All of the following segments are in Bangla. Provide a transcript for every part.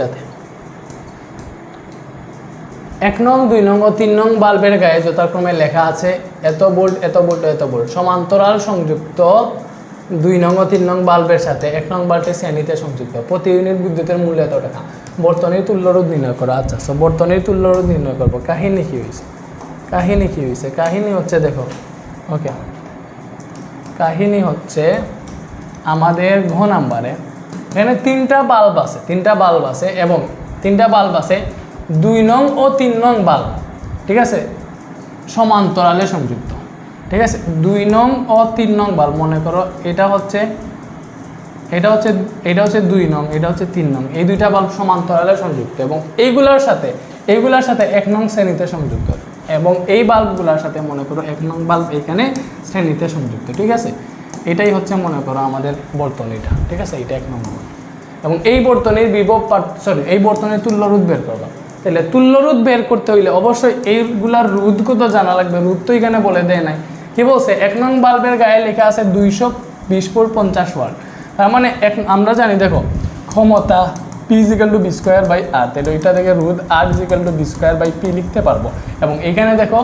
সাথে এক নং, দুই নং ও তিন নং বাল্বের গায়ে যথাক্রমে লেখা আছে, এত ভোল্ট এত ভোল্ট এত ভোল্ট সমান্তরাল সংযুক্ত দুই নং ও তিন নং বাল্বের সাথে এক নং বাল্বের শ্রেণীতে সংযুক্ত। প্রতি ইউনিট বিদ্যুতের মূল্য এত টাকা। বর্তনীর তুল্যরোধ নির্ণয় করা। আচ্ছা সো বর্তনীর তুল্যরোধ নির্ণয় করব। কাহিনী কী হয়েছে কাহিনী কী হয়েছে কাহিনী হচ্ছে, দেখো ওকে কাহিনী হচ্ছে, আমাদের ঘ নাম্বারে এখানে তিনটা বাল্ব আছে, তিনটা বাল্ব আছে এবং তিনটা বাল্ব আছে, দুই নং ও তিন নং বাল্ব, ঠিক আছে? সমান্তরালে সংযুক্ত, ঠিক আছে? দুই নং ও তিন নং বাল্ব, মনে করো এটা হচ্ছে এটা হচ্ছে এটা হচ্ছে দুই নং, এটা হচ্ছে তিন নং, এই দুইটা বাল্ব সমান্তরালে সংযুক্ত এবং এইগুলোর সাথে এইগুলোর সাথে এক নং শ্রেণীতে সংযুক্ত এবং এই বাল্বগুলোর সাথে মনে করো এক নং বাল্ব এখানে শ্রেণীতে সংযুক্ত, ঠিক আছে? এটাই হচ্ছে মনে করো আমাদের বর্তনীটা ঠিক আছে? এটা এক নম্বর এবং এই বর্তনীর বিভব সরি এই বর্তনীর তুল্য রোধ বের করবা। তাহলে তুল্য রোধ বের করতে হইলে অবশ্যই এইগুলার রোধ কত জানা লাগবে রোধ তো এখানে বলে দেয় নাই। কি বলছে? এক নং বাল্বের গায়ে লেখা আছে দুইশো বিশ ফুট পঞ্চাশ ওয়াট। তার মানে এক, আমরা জানি, দেখো, ক্ষমতা P equal to V square by R তাহলে ওইটা থেকে রোধ R equal to V square by P লিখতে পারব। এবং এখানে দেখো,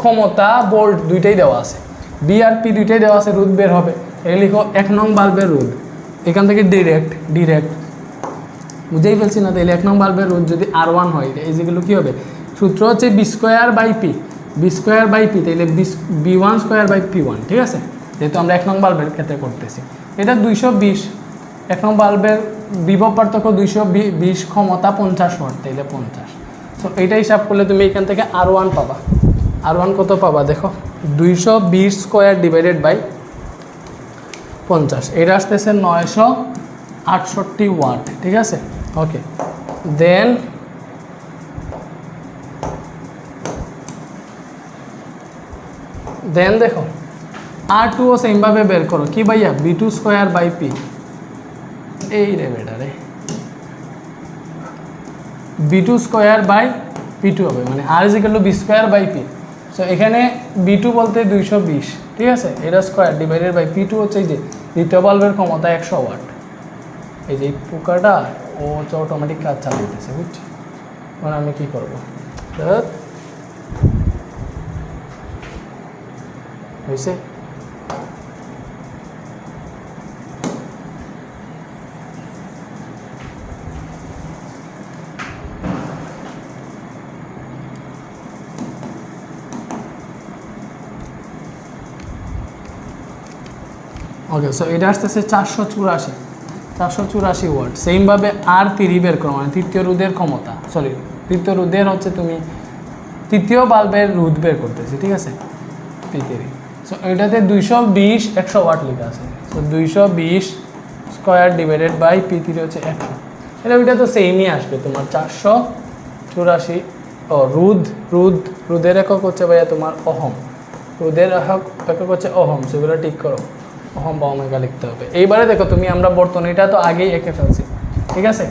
ক্ষমতা বোল্ট দুইটাই দেওয়া আছে। বি আর পি দুইটাই দেওয়া আছে রোধ বের হবে। এই লিখো এক নং বাল্বের রোধ এখান থেকে ডিরেক্ট ডিরেক্ট বুঝেই ফেলছি না, তাহলে এক নং বাল্বের রোধ যদি আর ওয়ান হয় এই যেগুলো কী হবে? সূত্র হচ্ছে V square by P V square by P তাহলে V one square by P one ঠিক আছে? যেহেতু আমরা এক নং বাল্বের ক্ষেত্রে করতেছি। এটা দুইশো বিশ। এক নং বাল্বের বিভব পার্থক্য দুইশো বিশ, ক্ষমতা পঞ্চাশ ওয়াট তাইলে পঞ্চাশ। তো এইটা হিসাব করলে তুমি এখান থেকে আর ওয়ান পাবা। আর ওয়ান কত পাবা? দেখো, দুইশো বিশ স্কোয়ার ডিভাইডেড বাই পঞ্চাশ। এটা আসতেছে নয়শো আটষট্টি ওয়াট, ঠিক আছে? ওকে দেন দেন দেখো আর টুও সেমভাবে বের করো। কি ভাইয়া? V two square by P এই রে বেটা রে। V two square by P two হবে মানে R equal to V square by P so এখানে বি টু বলতে দুইশো বিশ, ঠিক আছে? এটা square divided by P two হচ্ছে এই যে দ্বিতীয় বাল্বের ক্ষমতা একশো ওয়াট এই যে পোকাটা, ও হচ্ছে অটোমেটিক কাজ চালিয়ে দিতেছে, বুঝছি? মানে আমি কী করব। হয়েছে? ওকে সো এটা আসতেছে চারশো চুরাশি। চারশো চুরাশি ওয়াট সেমভাবে আর তিরি বের করো মানে তৃতীয় রোধের ক্ষমতা। সরি তৃতীয় রোধের হচ্ছে তুমি তৃতীয় বাল্বের রোধ বের করতেছি, ঠিক আছে? তৃতীয় সো এটাতে দুইশো বিশ একশো ওয়াট লেখা আছে। সো দুইশো বিশ square divided by P three হচ্ছে একশো। এটা ওইটা তো সেমই আসবে। তোমার চারশো চুরাশি, ও, রুদ রুদ, রুদের একক হচ্ছে ভাইয়া তোমার অহম। রুদের একক একক হচ্ছে অহম। সেগুলো ঠিক করো। অহম বা ওমেগা লিখতে হবে। এইবারে দেখো তুমি, আমরা বর্তনীটা তো আগেই এঁকে ফেলছি। ঠিক আছে?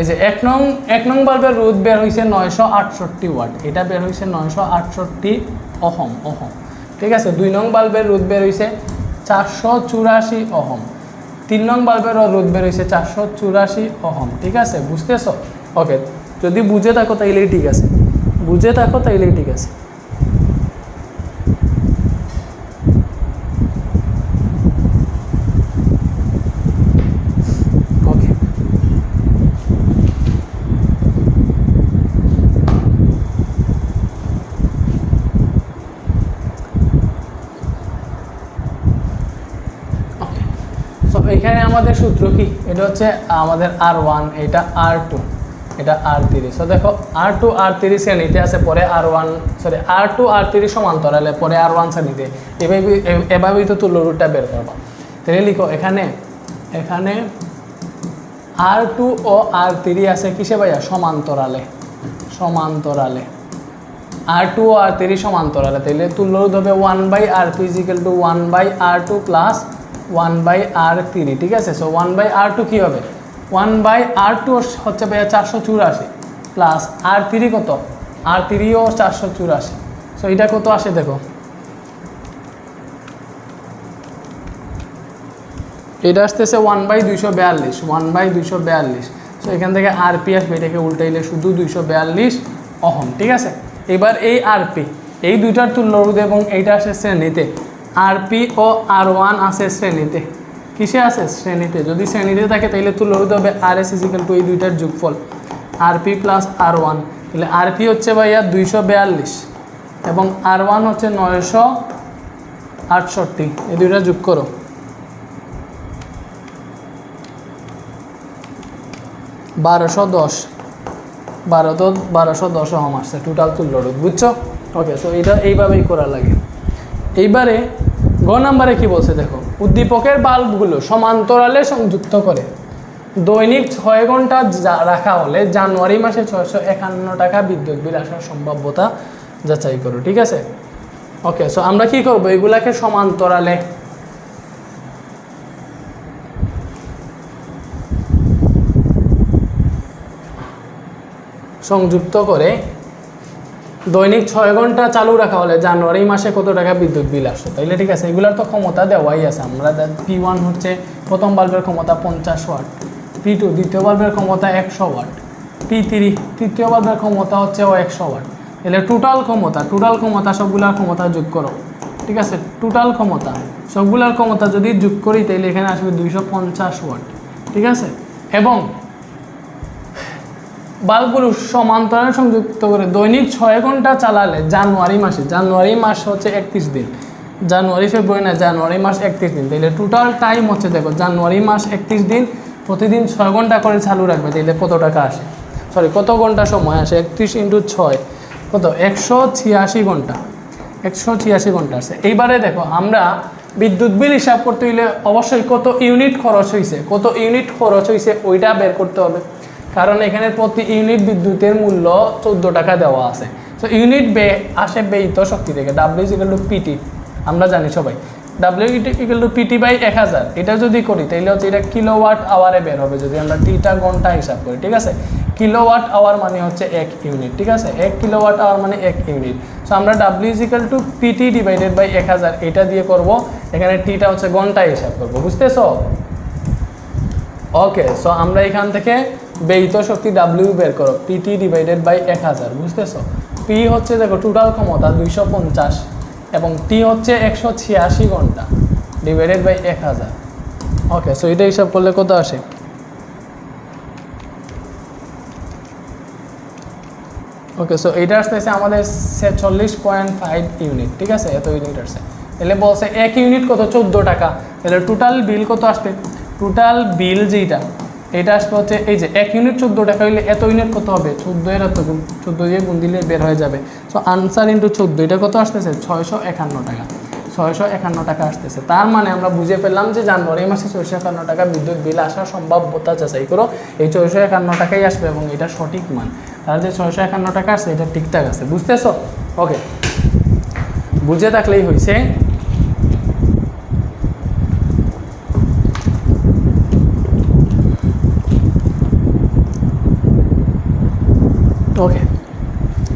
এই যে এক নং এক নং বাল্বের রোধ বের হয়েছে নয়শো আটষট্টি ওয়াট। এটা বের হয়েছে নয়শো আটষট্টি অহম অহম ঠিক আছে, দুই নং বাল্বের রোধ বের হয়েছে চারশো চুরাশি অহম তিন নং বাল্বের রোধ বের হয়েছে চারশো চুরাশি অহম ঠিক আছে, বুঝতেছ? ওকে যদি বুঝে থাকো তাইলেই ঠিক আছে। বুঝে থাকো তাইলেই ঠিক আছে ওকে সো এখানে আমাদের সূত্র কি? এটা হচ্ছে আমাদের আর ওয়ান এটা আর টু এটা আর তিরিশ সো দেখো আর টু আর তিরিশ শ্রেণীতে আছে, পরে R one sorry R two আর তিরিশ সমান্তরালে, পরে আর ওয়ান শ্রেণীতে। এভাবে, এভাবেই তো তুল্য রুটটা বের করবা। তাহলে লিখো, এখানে এখানে আর টু ও আর থ্রি আছে কিসে ভাইয়া? সমান্তরালে সমান্তরালে। আর টু ও আর থ্রি সমান্তরালে, তাহলে তুল্য হবে one by R two equal to one by R two plus one by R three ঠিক আছে? So one by R two কী হবে? ওয়ান বাই আর টু হচ্ছে ভাইয়া চারশো চুরাশি প্লাস আর থ্রি কত? আর থ্রিও চারশো চুরাশি। সো এটা কত আসে দেখো? এটা আসতেছে ওয়ান বাই দুইশো বিয়াল্লিশ ওয়ান বাই দুইশো বিয়াল্লিশ। সো এখান থেকে আরপি আসবে, এটাকে উল্টাইলে শুধু দুইশো বিয়াল্লিশ অহম ঠিক আছে? এবার এই আরপি এই দুইটার তুল্য রোধ এবং এইটা আসে শ্রেণীতে। আরপি ও আর ওয়ান আছে শ্রেণীতে। কিসে আছে? শ্রেণীতে। যদি শ্রেণীতে থাকে তাহলে তুল্য রোধ হবে আর এস ইজিক্যাল টু এই দুইটার যোগফল। RP plus R one. তাহলে আরপি হচ্ছে ভাইয়া দুইশো বিয়াল্লিশ এবং আর ওয়ান হচ্ছে নয়শো আটষট্টি। এই দুইটা যোগ করো। বারোশো দশ। বারো তো বারোশো দশ হম আসছে। টোটাল রোধ, বুঝছ? ওকে সো এটা এইভাবেই করা লাগে। এইবারে গ নাম্বারে কি বলছে দেখো? উদ্দীপকের বাল্বগুলো সমান্তরালে সংযুক্ত করে। দৈনিক ছয় ঘণ্টা রাখা হলে জানুয়ারি মাসে ছয়শো একান্ন টাকা বিদ্যুৎ বিল আসার সম্ভাব্যতা যাচাই করো, ঠিক আছে? ওকে সো আমরা কি করব? এগুলাকে সমান্তরালে সংযুক্ত করে দৈনিক ছয় ঘণ্টা চালু রাখা হলে জানুয়ারি মাসে কত টাকা বিদ্যুৎ বিল আসতো তাইলে ঠিক আছে, এগুলার তো ক্ষমতা দেওয়াই আছে। আমরা পি ওয়ান হচ্ছে প্রথম বাল্বের ক্ষমতা পঞ্চাশ ওয়াট পি টু দ্বিতীয় বাল্বের ক্ষমতা একশো ওয়াট পি থ্রি তৃতীয় বাল্বের ক্ষমতা হচ্ছে ও একশো ওয়াট। তাহলে টোটাল ক্ষমতা টোটাল ক্ষমতা সবগুলার ক্ষমতা যোগ করো। ঠিক আছে টোটাল ক্ষমতা, সবগুলার ক্ষমতা যদি যোগ করি তাহলে এখানে আসবে দুইশো পঞ্চাশ ওয়াট। ঠিক আছে? এবং বাল্বগুলো সমান্তরালে সংযুক্ত করে দৈনিক ছয় ঘণ্টা চালালে জানুয়ারি মাসে, জানুয়ারি মাস হচ্ছে একত্রিশ দিন। জানুয়ারি, ফেব্রুয়ারি না, জানুয়ারি মাস একত্রিশ দিন। তাহলে টোটাল টাইম হচ্ছে দেখো, জানুয়ারি মাস একত্রিশ দিন, প্রতিদিন ছয় ঘণ্টা করে চালু রাখবে তাহলে কত টাকা আসে? সরি কত ঘণ্টা সময় আসে? একত্রিশ ইন্টু ছয়, কত? একশো ছিয়াশি ঘণ্টা। একশো ছিয়াশি ঘণ্টা আছে এইবারে দেখো, আমরা বিদ্যুৎ বিল হিসাব করতে হলে অবশ্যই কত ইউনিট খরচ হয়েছে কত ইউনিট খরচ হয়েছে ওইটা বের করতে হবে। কারণ এখানে প্রতি ইউনিট বিদ্যুতের মূল্য চোদ্দ টাকা দেওয়া আছে। তো ইউনিট বে আসে ব্যয়িত শক্তি থেকে ডাব্লিউ ইকাল টু পিটি আমরা জানি সবাই। W equal to PT by এক হাজার, এটা যদি করি তাহলে হচ্ছে এটা কিলোওয়াট আওয়ারে বের হবে, যদি আমরা টিটা ঘণ্টা হিসাব করি, ঠিক আছে? কিলোওয়াট আওয়ার মানে হচ্ছে এক ইউনিট, ঠিক আছে? এক কিলোওয়াট আওয়ার মানে এক ইউনিট। সো আমরা W equal to PT divided by এক হাজার, এটা দিয়ে করব, এখানে টিটা হচ্ছে ঘণ্টা হিসাব করব, বুঝতেছো? ওকে সো আমরা এখান থেকে ব্যয়িত শক্তি ডাব্লিউ বের করো পিটি ডিভাইডেড বাই এক হাজার, বুঝতেছো? পি হচ্ছে দেখো টোটাল ক্ষমতা দুইশো পঞ্চাশ এবং টি হচ্ছে একশো ছিয়াশি ঘণ্টা ডিভাইডেড বাই এক হাজার। ওকে সো এটা হিসাব করলে কত আসে? ওকে সো এটা আসতেছে আমাদের ছেচল্লিশ পয়েন্ট ফাইভ ইউনিট ঠিক আছে? এত ইউনিট আসছে। তাহলে বলছে এক ইউনিট কত? চোদ্দ টাকা। তাহলে টোটাল বিল কত আসবে? টোটাল বিল যেটা এটা আসবে হচ্ছে এই যে এক ইউনিট চোদ্দ টাকা হইলে এত ইউনিট কত হবে? চোদ্দ এর এত গুণ, চোদ্দ দিয়ে গুণ দিলে বের হয়ে যাবে। সো আনসার ইন্টু চোদ্দ, এটা কত আসতেছে? ছয়শো একান্ন টাকা। ছয়শো একান্ন টাকা আসতেছে। তার মানে আমরা বুঝে ফেললাম যে জানুয়ারি মাসে ছয়শো একান্ন টাকা বিদ্যুৎ বিল আসার সম্ভাব্যতা যাচাই করো। এই ছয়শো একান্ন টাকাই আসবে এবং এটা সঠিক মান। তার যে ছয়শো একান্ন টাকা আসছে এটা ঠিকঠাক আছে। বুঝতেছো? ওকে বুঝে থাকলেই হয়েছে ওকে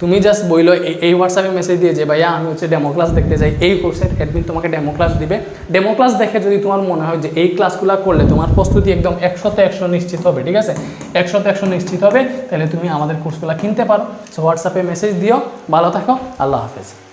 তুমি জাস্ট বইলো এই- হোয়াটসঅ্যাপে মেসেজ দিয়ে যে ভাইয়া, আমি হচ্ছে ডেমো ক্লাস দেখতে চাই। এই কোর্সের অ্যাডমিন তোমাকে ডেমো ক্লাস দিবে। ডেমো ক্লাস দেখে যদি তোমার মনে হয় যে এই ক্লাসগুলো করলে তোমার প্রস্তুতি একদম একশোতে একশো নিশ্চিত হবে, ঠিক আছে? একশোতে একশো নিশ্চিত হবে, তাহলে তুমি আমাদের কোর্সগুলো কিনতে পারো। সো হোয়াটসঅ্যাপে মেসেজ দিও। ভালো থাকো। আল্লাহ হাফেজ।